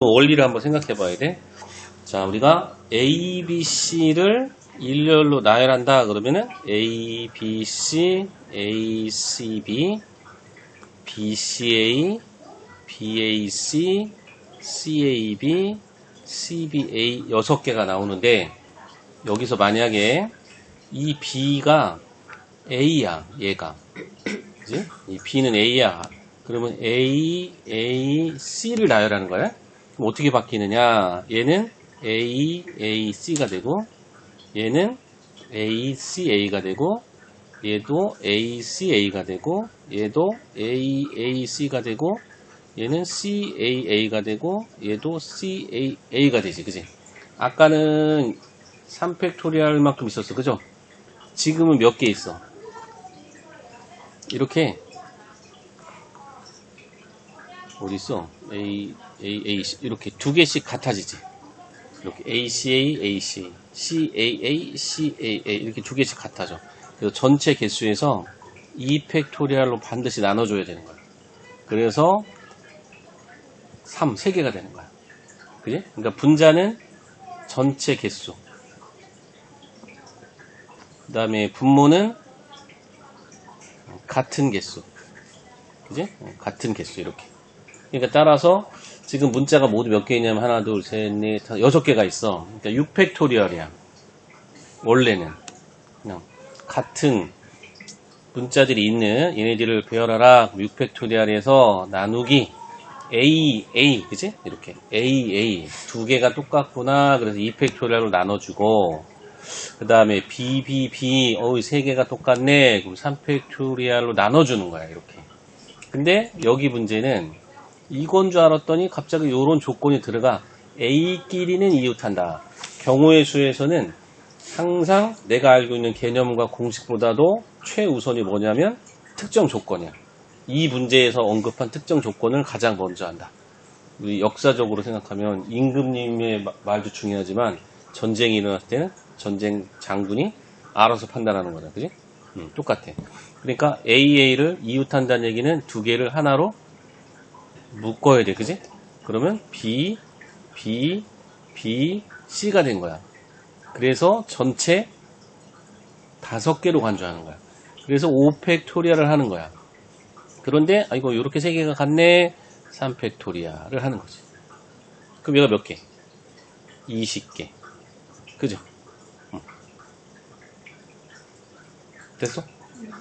원리를 한번 생각해 봐야 돼. 자, 우리가 A, B, C를 일렬로 나열한다. 그러면은 A, B, C, A, C, B, B, C, A, B, A, C, C, A, B, C, B, A 여섯 개가 나오는데 여기서 만약에 이 B가 A야, 얘가. 그지? 이 B는 A야. 그러면 A, A, C를 나열하는 거야. 그럼 어떻게 바뀌느냐? 얘는 A, A, C가 되고, 얘는 A, C, A가 되고, 얘도 A, C, A가 되고, 얘도 A, A, C가 되고, 얘는 C, A, A가 되고, 얘도 C, A, A가 되지, 그지? 아까는 3팩토리얼만큼 있었어, 그죠? 지금은 몇 개 있어? 이렇게 어디 있어? A, A, A, C 이렇게 두 개씩 같아지지. 이렇게 A, C, A, A, C, C, A, A, C, A, A 이렇게 두 개씩 같아져. 그래서 전체 개수에서 2팩토리얼로 반드시 나눠줘야 되는 거야. 그래서 3, 3개가 되는 거야. 그지? 그러니까 분자는 전체 개수. 그 다음에 분모는 같은 개수. 그지? 어, 같은 개수, 이렇게. 그러니까 따라서 지금 문자가 모두 몇 개 있냐면 하나, 둘, 셋, 넷, 다섯, 여섯 개가 있어. 그러니까 6팩토리얼이야. 원래는. 그냥 같은 문자들이 있는 얘네들을 배열하라. 6팩토리얼에서 나누기 A, A, 그지? 이렇게. A, A. 두 개가 똑같구나. 그래서 2팩토리얼로 나눠주고, 그 다음에 B, B, B. 어이, 세 개가 똑같네. 그럼 3팩토리얼로 나눠주는 거야, 이렇게. 근데 여기 문제는 이건 줄 알았더니 갑자기 이런 조건이 들어가 A끼리는 이웃한다. 경우의 수에서는 항상 내가 알고 있는 개념과 공식보다도 최우선이 뭐냐면 특정 조건이야. 이 문제에서 언급한 특정 조건을 가장 먼저 한다. 우리 역사적으로 생각하면 임금님의 마- 말도 중요하지만 전쟁이 일어났을 때는 전쟁 장군이 알아서 판단하는 거다. 그지? 음, 똑같아. 그러니까 AA를 이웃한다는 얘기는 두 개를 하나로 묶어야 돼. 그지? 그러면 B, B, B, C가 된 거야. 그래서 전체 다섯 개로 간주하는 거야. 그래서 5팩토리아를 하는 거야. 그런데 아이고 이렇게 세 개가 같네. 3팩토리아를 하는 거지. 그럼 얘가 몇 개? 20개. 그죠? 응. 됐어? 응.